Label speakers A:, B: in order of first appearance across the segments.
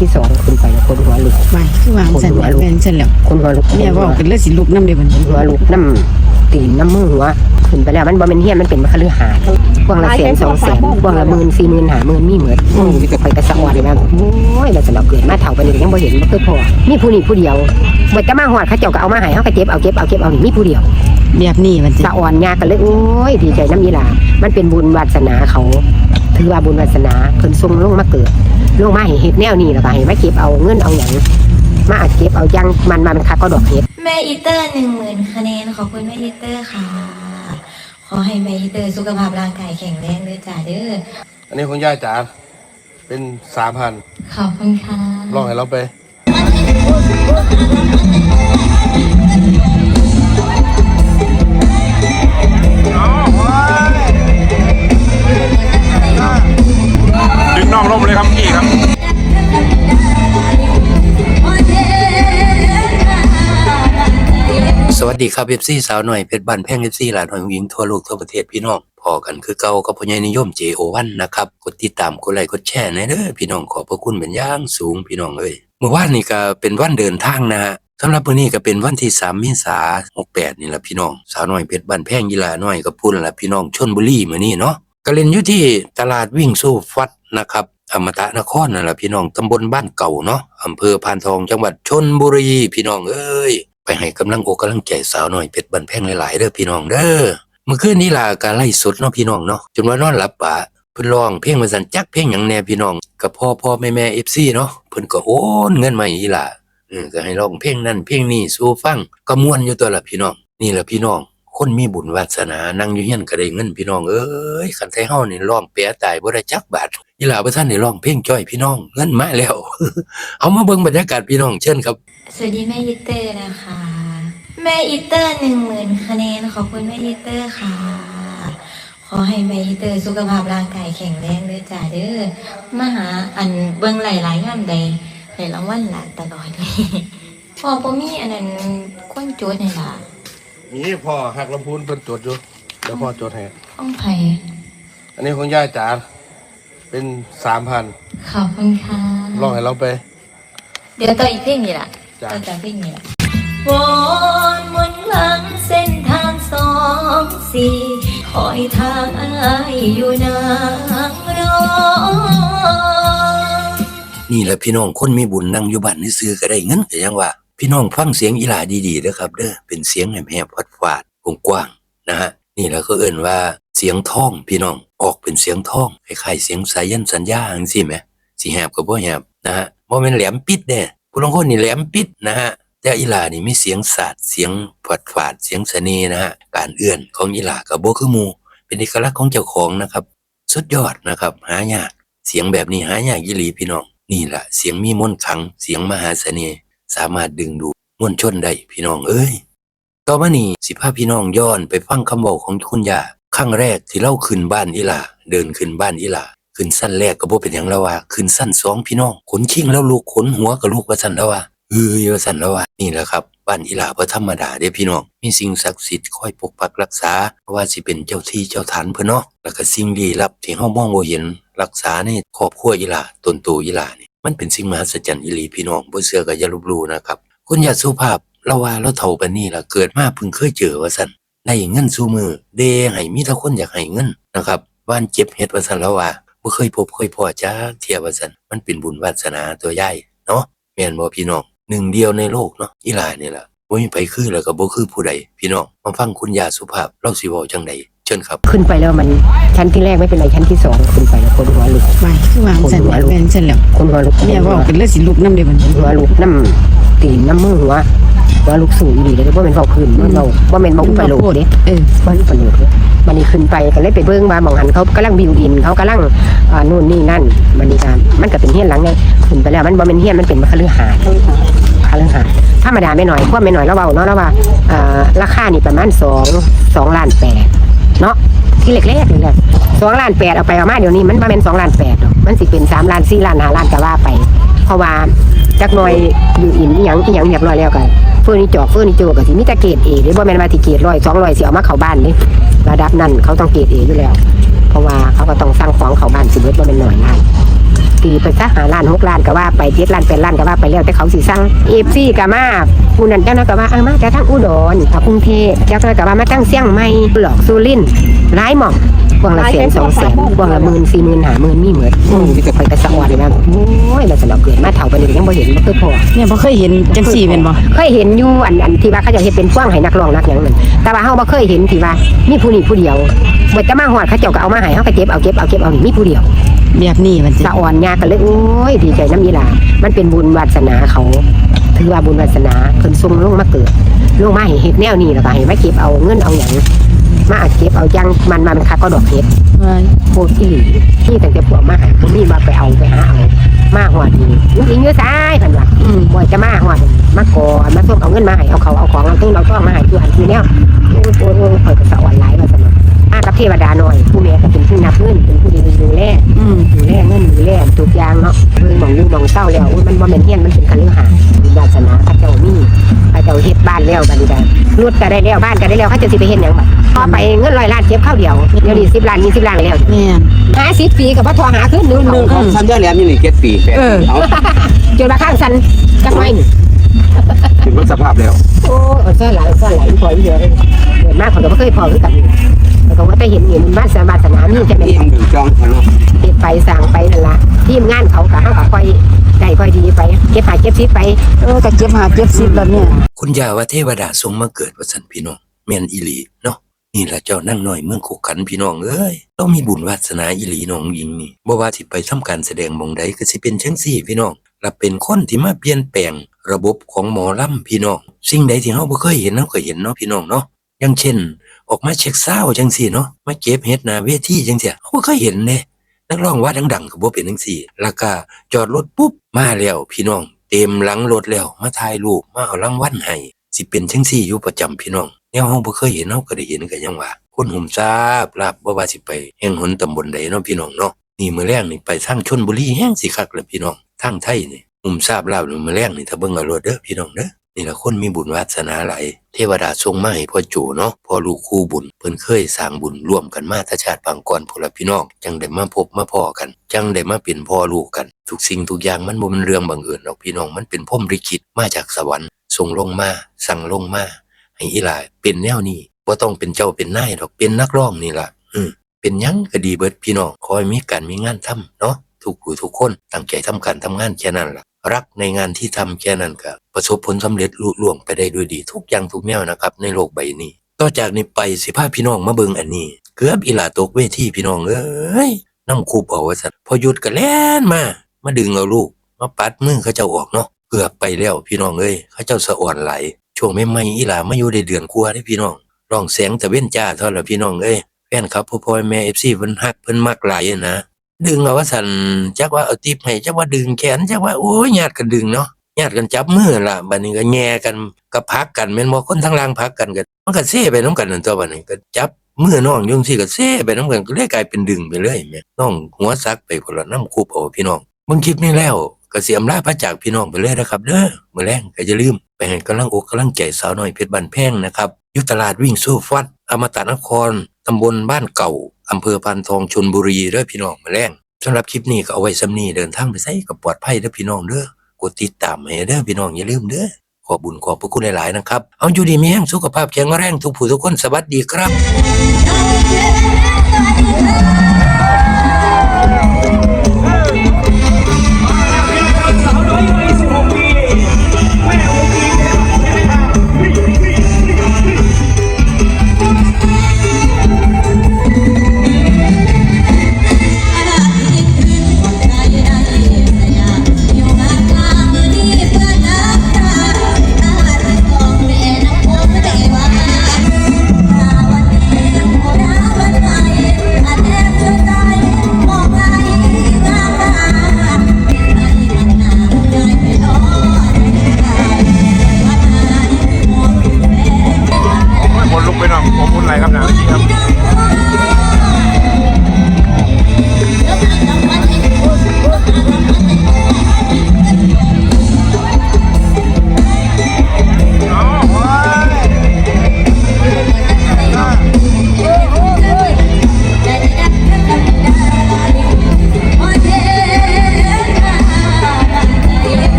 A: ที่สองขึ้นไปแล้วคนหัวลุก
B: ไปคือวางสันแหละแบ่งสันแล้ว
A: คนหัวลุก
B: แม่เว่ากันแล้วสิลุกน้ำเดียวมัน
A: หัวลุกน้ำตีนน้ำมือหัวขึ้นไปแล้วมันบ่เป็นเฮียนมันเป็นมะคฤหาสน์พวงละแสนสองแสนพวงละหมื่นสี่หมื่นห้าหมื่นมีเหมือนอืมจะไปกระสะออนนะโอ้ยเราสำหรับเกิดมาเถ่าไปนี่ก็ยังบ่เห็นบ่เคยพอมีผู้นี้ผู้เดียวบ่จะมาหอดเขาเจ้าก็เอามาให้เฮาก็เก็บเอาเก็บเอาเก็บเอานี่มีผู้เดียว
B: แบบนี้มันจะ
A: สะอ่อนยากันเลยโอ้ยดีใจน้ำยีหลามันเป็นบุญวาสนาเขา ถือว่าบุญวาสนาเพิ่นส่งลงมาเกิด ลงมาให้เฮ็ดแนวนี้แล้วก็ให้มาเก็บเอาเงินเอาหยังมาเก็บเอาจังมันมามันคักก็ดอกเฮ็ด
C: แม่อีเตอร์หนึ่งหมื่นคะแนนขอบคุณแม่อีเตอร์ค่ะ ขอให้แม่อีเตอร์สุขภาพร่างกายแข็งแรงด้วยจ้าเด้อ
D: อันนี้ของย่าจ๋าเป็นสามพัน
C: ขอบคุณค่ะ
D: ลองให้เราไป
E: ดึงน่องลมเลยครับพี่ครับ
F: วัสดีครับเอฟซีสาวหน่อยเพชรบ้านแพ่งเอฟซีหลานหอยหญิงทั่วโลกทั่วประเทศพี่น้องพอกันคือเก่ากับพญานิยม JO1 นนะครับกดติดตามกดไลค์กดแชร์นะเด้อพี่น้องขอบพระคุณเป็นย่างสูงพี่น้องเอ้ยเมื่อวานนี้ก็เป็นวันเดินทางนะฮะสำหรับมื้อนี้ก็เป็นวันที่ 3 เมษายน68นี่แหละพี่น้อง สาวน้อยเพชรบ้านแพงยีลาน้อยก็พูดละพี่น้องชนบุรีมื้อนี้เนาะก็เล่นอยู่ที่ตลาดวิ่งสู้ฟัดนะครับอมตะนครนั่นแหละพี่น้องตำบลบ้านเก่าเนาะอำเภอพานทองจังหวัดชนบุรีพี่น้องเอ้ย ไปให้กำลังอกกำลังใจสาวหน่อยเป็ดบันแพงหลายๆเด้อพี่น้องเด้อเมื่อคืนนี้ลาการไล่สดเนาะพี่น้องเนาะจนว่านอนหลับปะเพิ่นร้องเพลงมาสันจักเพลงหยังแน่พี่น้องกับพ่อพ่อแม่แม่เอฟซีเนาะเพิ่นก็โอนเงินมาอีหล่ะเออก็ให้ร้องเพลงนั้นเพลงนี้สู้ฟังก็ม่วนอยู่ตัวละพี่น้องนี่ละพี่น้อง คนมีบุญวาสนานั่งอยู่เฮียนก็ได้เงินพี่น้องเอ้ยคันไทเฮานี่ร้องเปียตายบ่ได้จักบาทอีหล่าบ่ทันได้ร้องเพลงจ้อยพี่น้องเงินมาแล้ว เอามาเบิ่งบรรยากาศพี่น้องเชิญครับ
C: สวัสดีแม่อีเตอร์นะคะ แม่อีเตอร์หนึ่งหมื่นคะแนนขอบคุณแม่อีเตอร์ค่ะ ขอให้แม่อีเตอร์สุขภาพร่างกายแข็งแรงด้วยจ้าเด้อมาหาอันเบิ่งหลายๆงานใดในรางวัลหลานตลอดพอบ่มีอันนั้นคนโจทย์นี่ล่ะ
D: นี่พ่อหักลำพูนเป็นตรวจอยู่เดี๋ยวพ่อตรวจให้
C: ห้องไผ่
D: อันนี้ของย่าจ๋าเป็นสามพัน
C: ขอบคุณค่ะ
D: ลองให้เราไป
C: เดี๋ยวต่ออีกเพลงนี้ล่ะ
D: จ้ะ
C: ต่อจากเพลงนี้ล่ะวอนมนต์หลังเส้นทางสองสี่คอยทางอายอยู่นางรอ
F: นี่แหละพี่น้องคนมีบุญนั่งอยู่บ้านนี่ซื้อๆก็ได้เงินแต่ยังว่า พี่น้องฟังเสียงอีหลาดีๆเด้อครับเด้อเป็นเสียงแหบๆฟาดๆกว้างๆนะฮะนี่แหละก็เอ่นว่าเสียงท่องพี่น้องออกเป็นเสียงท่องคล้ายๆเสียงสายันสัญญาจังซี่แหมสิแหบก็บ่แหบนะฮะบ่แม่นแหลมปิดเด้ผู้ลางคนนี่แหลมปิดนะฮะแต่อีหลานี่มีเสียงสาดเสียงฟาดๆเสียงเสน่ห์นะฮะการเอื้อนของอีหลาก็บ่คือหมู่เป็นเอกลักษณ์ของเจ้าของนะครับ สุดยอดนะครับ หายากเสียงแบบนี้หายากยี่หลีพี่น้องนี่แหละเสียงมีมนต์ขังเสียงมหาเสน่ห์ สามารถดึงดูดมวลชนได้พี่น้องเอ้ยต่อมานี่สิพาพี่น้องย้อนไปฟังคำบอกของคุณย่าครั้งแรกที่เล่าขึ้นบ้านอีหลาเดินขึ้นบ้านอีหลาขึ้นสั้นแรกก็บ่เป็นอย่างแล้วว่าขึ้นสั้นสองพี่น้องขนชิงแล้วลูกขนหัวกับลูกว่าสั้นแล้วว่าเฮ้ยว่าสั้นแล้วว่านี่แหละครับบ้านอีหลาบ่ธรรมดาเด้พี่น้อง มีสิ่งศักดิ์สิทธิ์คอยปกปักรักษาเพราะว่าสิเป็นเจ้าที่เจ้าฐานเพิ่นเนาะแล้วก็สิ่งลี้ลับที่เฮามองบ่เห็นรักษาในครอบครัวอีหลาตนโตอีหลานี่ มันเป็นสิ่งมหัศจรรย์อีหลีพี่น้องบ่เชื่อก็อย่าลบลู่นะครับ คุณยาสุภาพเราว่าเราเฒ่าปานนี้ล่ะเกิดมาเพิ่งเคยเจอว่าซั่นได้เงินซูมือเดให้มีแต่คนอยากให้เงินนะครับบ้านเจ็บเฮ็ดว่าซั่นแล้วว่าบ่เคยพบเคยพอจักเที่ยว่าซั่นมันเป็นบุญวาสนาตัวใหญ่เนาะแม่นบ่พี่น้องหนึ่งเดียวในโลกเนาะอีหลานี่ล่ะบ่มีไผคือแล้วก็บ่คือผู้ใดพี่น้องมาฟังคุณยาสุภาพเราสิเว้าจังได เชิญครับ
A: ขึ้นไปแล้วมันชั้นที่แรกไม่เป็นไรชั้นที่สองขึ้นไปแล้วคนหัวลุก
B: ไปคือวางสันแหละแบ่งสันแล้ว
A: คนหัวลุก
B: แม่เว่ากันแล้วสิลุกน้ำเดียวมัน
A: หัวลุกน้ำตีนน้ำมือหัวหัวลุกสูงอีหลีเลยบ่แม่นเว้าขึ้นบ่เว้าบ่แม่นบ่อุปโลกเด้
B: เออ
A: บ้านปนุกมันนี่ขึ้นไปก็เลยไปเบิ้งว่าหมองหันเขากำลังบิวอินเขากำลังอ่านู่นนี่นั่นมันนี่การมันก็เป็นเฮียนหลังไงขึ้นไปแล้วมันบ่เป็นเฮียนมันเป็นมะคฤหาสน์คฤหาสน์ธรรมดาไม่หน่อยควบไม่หน่อยแล้วเบาเนาะแล้วว่าอ่าราคานี่ประมาณสองสองล้านแปด เนาะที่เล็กๆนี่แหละสองล้านแปดเอาไปเอามาเดี๋ยวนี้มันประมาณสองล้านแปดหรอกมันสิเป็นสามล้านสี่ล้านห้าล้านก็ว่าไป เพราะว่าจักหน่อยอยู่อินอหยังอหยังเรียบร้อยแล้วกันเฟื่อนิเจอกเฟอร์นิเจกสิมิตรเกตเอหรือบ่แมนมาที่เกรดร้อยสองร้อยสิเอามาเข้าบ้านนี่ระดับนั้นเขาต้องเกตเออยู่แล้ว เพราะว่าเขาก็ต้องสร้างของเข้าบ้านสิเบิดบ่แม่นหน่อยนั่น ตีไปซะหาล้านหกล้านก็ว่าไปเจ็ดล้านแปดล้านก็ว่าไปแล้วแต่เขาสิสั่งเอฟซีก็มาผู้นั้นเจ้านั้นก็ว่าเอามาแต่ทั้งอุดรกับกรุงเทพเจ้านั้นก็ว่ามาตั้งเสียงใหม่หลอกสุรินทร์ร้ายหม่องพวงละแสนสองแสนพวงละหมื่นสี่หมื่นหาหมื่นมีเหมือนอืมไปกระสะอ่อนเลยนะโอ้ยเราสนอกเกิดมาเท่าไปนี่ยังบ่เห็นบ่เคยพอ
B: เนี่ยบ่เคยเห็นจังซี่แม่นบ่
A: เคยเห็นอยู่อันอันที่ว่าเขาจะเฮ็ดเป็นพ่วงให้นักร้องนักหยังนั่นแต่ว่าเฮาบ่เคยเห็นที่ว่ามีผู้นี้ผู้เดียวบ่จะมาฮอดเขาเจ้าก็เอามาให้เฮาก็เก็บเอาเก็บเอาเก็บเอานี่มีผู้เดียว
B: แบบนี้มันจะ
A: สะอ่อนยากันเลยโอ้ยดีใจน้ำยีหลามันเป็นบุญวาสนาเขา ถือว่าบุญวาสนาเพิ่นส่งลงมาเกิดลงมาให้เฮ็ดแนวนี้แล้วก็ให้มาเก็บเอาเงินเอาหยังมาเก็บเอาจังมันมาเป็นคักก็ดอกเฮ็ด
B: ว่า
A: โคตรอีหลีนี่ตั้งแต่พวกมาหาผมนี่มาไปเอาไปหาเอามาหอดนี่ลูกอิงอยู่ซ้ายเพิ่นว่า
B: อืม
A: บ่อยจะมาหอดมาก่อนมาส่งเอาเงินมาให้เอาเขาเอาของเอาเครื่องเอาต้องมาให้อยู่หันคือแนวโอ้ยโอ้ยโอ้ยเปิดกระสะอ่อนหลาย เทวดาหน่อย ผู้แม่ก็เป็นผู้นับเงินเป็นผู้ดีดูแล
B: อืม
A: ดูแลเงินดูแลทุกอย่างเนาะเพิ่งมองอยู่มองเศร้าแล้วอุ๊ยมันบ่แม่นเฮียนมันเป็นคฤหาสน์บุญวาสนาพระเจ้ามีพระเจ้าเฮ็ดบ้านแล้วบัดนี้ได้รถก็ได้แล้วบ้านก็ได้แล้วเขาจะสิไปเฮ็ดหยังบัดพอไปเงินร้อยล้านเก็บข้าวเดียวเดี๋ยวนี้10ล้าน20ล้านแล้ว
B: แม่น
A: หา10ปีก็บ่ทอหาขึ้นนึงนึง
B: อืม
G: ทำได้แล้วนี่นี่เจ็ดปีแปด
B: เออ
G: ปีเอา
A: จนมาข้างสันจักไว้นี่
G: ถึงรถสภาพแล้ว
A: โอ้เออซ่อนหลายซ่อนหลายพอเยอะเลยเกิดมากคนก็บ่เคยพอคือกัน แต่ก็ว่าไปเห็นเห็นบ้านสาบานสนามนี่จะเป็น
G: นี่ยังดึงจองทะลุ
A: เฮ็ดไปสร้างไปนั่นล่ะทีมงานเขาก็เฮาก็ค่อยได้ค่อยดีไปเก็บหาเก็บซิไป
B: เออก็เก็บหาเก็บ10แบบเนี้ย
F: คุณยาว่าเทวดาทรงมาเกิดว่าสันพี่น้องแม่นอีหลีเนาะนี่แหละเจ้านั่งน้อยเมืองขุขันพี่น้องเอ้ยต้องมีบุญวาสนาอีหลีน้องหญิงนี่บ่ว่าสิไปทำการแสดงหมองใดก็สิเป็นจังซี่พี่น้องและเป็นคนที่มาเปลี่ยนแปลงระบบของหมอลำพี่น้อง สิ่งใดที่เฮาบ่เคยเห็นเฮาก็เห็นเนาะพี่น้องเนาะอย่างเช่น ออกมาเช็คซาวด์จังซี่เนาะมาเก็บเฮ็ดหน้าเวทีจังซี่เฮาเคยเห็นเด้นักร้องว่าดังๆก็บ่เป็นจังซี่ แล้วก็จอดรถปุ๊บมาแล้วพี่น้อง เต็มหลังรถแล้วมาถ่ายรูปมาเอารางวัลให้สิเป็นจังซี่อยู่ประจำพี่น้องแนวเฮาบ่เคยเห็นเฮาก็ได้เห็นก็ยังว่าคนหุ่มทราบลาบบ่ว่าสิไปแห่งหนตำบลใดเนาะพี่น้องเนาะนี่มื้อแรกนี่ไปทางชลบุรีแฮงสิคักเลยพี่น้องทางไทยนี่หุ่มทราบลาบมื้อแรกนี่ถ้าเบิ่งเอารถเด้อพี่น้องเด้อ นี่ละคนมีบุญวาสนาหลายเทวดาทรงมาให้พ่อโจเนาะพ่อลูกคู่บุญเพิ่นเคยสร้างบุญร่วมกันมาตชาติปางก่อนพลพี่น้องจังได้มาพบมาพ้อกัน จังได้มาเป็นพ่อลูกกัน ทุกสิ่งทุกอย่างมันบ่แมันเรื่องบังเอิญหรอกพี่น้องมันเป็นพรมลิขิตมาจากสวรรค์ส่งลงมาสั่งลงมาให้อีหลายเป็นแนวนี้บ่ต้องเป็นเจ้าเป็นนายดอกเป็นนักร้องนี่ล่ะอืมเป็นยังก็ดีเบิดพี่น้องคอยมีการมีงานทำเนาะทุกผู้ทุกคนตั้งใจทำการทำงานแค่นั้นล่ะ รักในงานที่ทำแค่นั้นก็ประสบผลสำเร็จลุล่วงไปได้ด้วยดี ทุกอย่างทุกแนวนะครับ ในโลกใบนี้ต่อจากนี้ไปสิพาพี่น้องมาเบิงอันนี้ เกือบอีหลาตกเวทีพี่น้องเอ้ยน้ำคูบเอาว่าซั่นพอหยุดก็แล่นมา มาดึงเอาลูก มาปัดมือเขาเจ้าออกเนาะเกือบไปแล้วพี่น้องเอ้ยเขาเจ้าสะอ่อนไหลช่วงใหม่อีหลามาอยู่ได้เดือนกว่าได้พี่น้องร้องแสงตะเว้นจ้าเท่าละพี่น้องเอ้ยแฟนครับพ่อพ่อแม่ FC เพิ่นฮักเพิ่นมักหลายนะ ดึงเอาว่าสันจักว่าเอาติปให้จักว่าดึงแขนจักว่าโอ้ยญาติกันดึงเนาะญาติกันจับมือล่ะบัดนี้ก็แย่กันก็พักกันแม่นบ่คนทั้งล่างพักกันก็มันก็เซ่ไปนํกันนั่นตัวบัดนี้ก็จับมือน้องยุ่งสิก็เซ่ไปนํกันก็เลยกลายเป็นดึงไปเลยแม่น้องหัวซักไปคนละน้ำคูบเอาพี่น้องเบิ่งคลิปนี้แล้วก็สิอำลาพระจากพี่น้องไปเลยนะครับเด้อมื้อแรงก็อย่าลืมไปให้กำลังอกกำลังใจสาวน้อยเพชรบ้านแพงนะครับอยู่ตลาดวิ่งสู้ฟัดอมตะนครตำบลบ้านเก่า อำเภอพานทองชนบุรีเด้อพี่น้องมาแรงสำหรับคลิปนี้ก็เอาไว้ซ้ำนี้เดินทางไปใส่กับปลอดภัยเด้อพี่น้องเด้อกดติดตามให้เด้อพี่น้องอย่าลืมเด้อขอบุญขอบพระคุณหลายๆนะครับ เอาอยู่ดีมีแห้งสุขภาพแข็งแรงทุกผู้ทุกคนสวัสดีครับ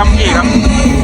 E: ครับพี่ครับ